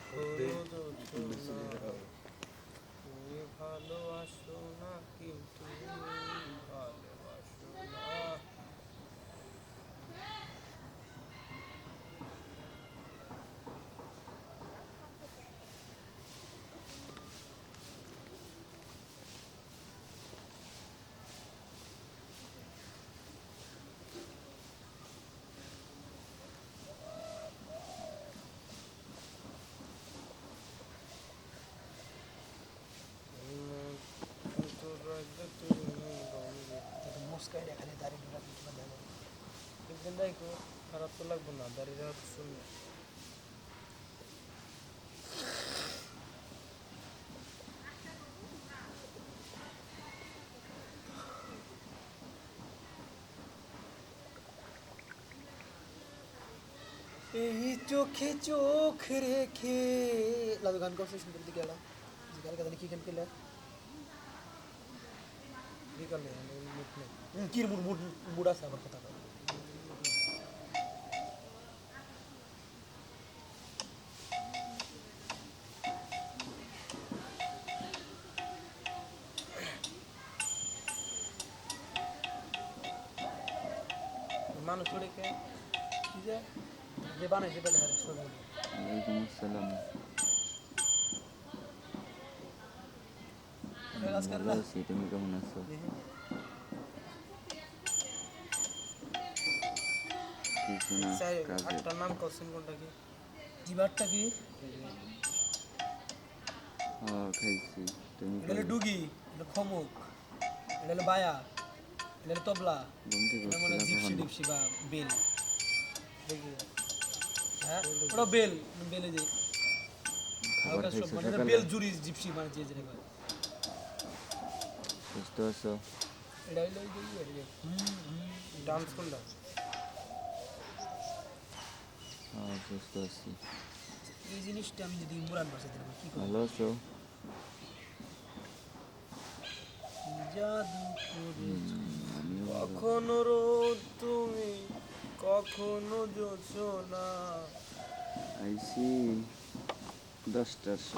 কখনো যোছো না তুমি ভালোবাসো না কিন্তু ভালোবাসো না তোর রাজ্য তুমি রঙে মুস্কাই খালি দাড়ি ঢোকা কিছু না জানো একদিন দেখো খারাপ তো লাগবে না দাঁড়িয়ে রাখতে শুনবে এই চোখে চোখ রেখে লাদু গান করছে সুন্দর দিকে জিগার কাছে কি গান করলে? বিকালে মুখ নেই কির মুড মুড মুড আছে আমার কথা কয়। মানুষ পড়েকে কি যে যে বানাইছে পেটে হারে ছবি ভালো আছি তুমি কেমন আছো? কিছু না কাজে। নাম করছেন কোনটা কি? জিবারটা কি? খাইছি। তুমি এটা ডুগি এটা খমুক এটা হলো বায়া এটা হলো তবলা এটা মানে জিপসি ডিপসি বা বেল। হ্যাঁ ওটা বেল বেলে যে। মানে বেল জুরি জিপসি মানে যে যেটা ইয়ে, এই জিনিসটা আমি যদি ইমরান ভাষা দিলাম কি করব ভালো আছো জাদু করে কখনো রোদ তুমি কখনো যোছো না। আইছি দশটার সময়।